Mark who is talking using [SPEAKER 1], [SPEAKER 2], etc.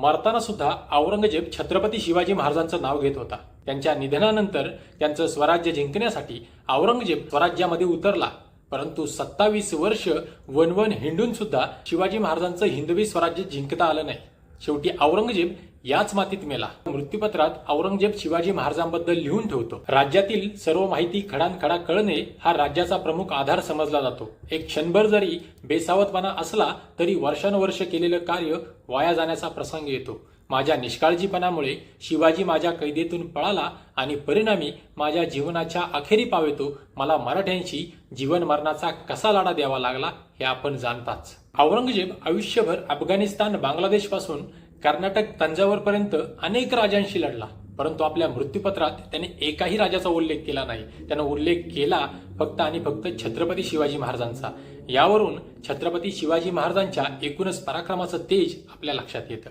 [SPEAKER 1] मरताना सुद्धा औरंगजेब छत्रपती शिवाजी महाराजांचं नाव घेत होता. त्यांच्या निधनानंतर त्यांचं स्वराज्य जिंकण्यासाठी औरंगजेब स्वराज्यामध्ये उतरला. परंतु सत्तावीस वर्ष वनवन हिंडून सुद्धा शिवाजी महाराजांचं हिंदवी स्वराज्य जिंकता आलं नाही. शेवटी औरंगजेब याच मातीत मेला. मृत्यूपत्रात औरंगजेब शिवाजी महाराजांबद्दल लिहून ठेवतो. राज्यातील सर्व माहिती खडानखडा कळणे हा राज्याचा प्रमुख आधार समजला जातो. एक क्षणभर जरी बेसावतपणा असला तरी वर्षानुवर्ष केलेलं कार्य वाया जाण्याचा प्रसंग येतो. माझ्या निष्काळजीपणामुळे शिवाजी माझ्या कैदेतून पळाला आणि परिणामी माझ्या जीवनाच्या अखेरी पावेतो मला मराठ्यांशी जीवन मरणाचा कसा लढा द्यावा लागला हे आपण जाणताच. औरंगजेब आयुष्यभर अफगाणिस्तान बांगलादेशपासून कर्नाटक तंजावरपर्यंत अनेक राजांशी लढला परंतु आपल्या मृत्यूपत्रात त्याने एकाही राजाचा उल्लेख केला नाही. त्यानं उल्लेख केला फक्त आणि फक्त छत्रपती शिवाजी महाराजांचा. यावरून छत्रपती शिवाजी महाराजांच्या एकूणच पराक्रमाचं तेज आपल्या लक्षात येतं.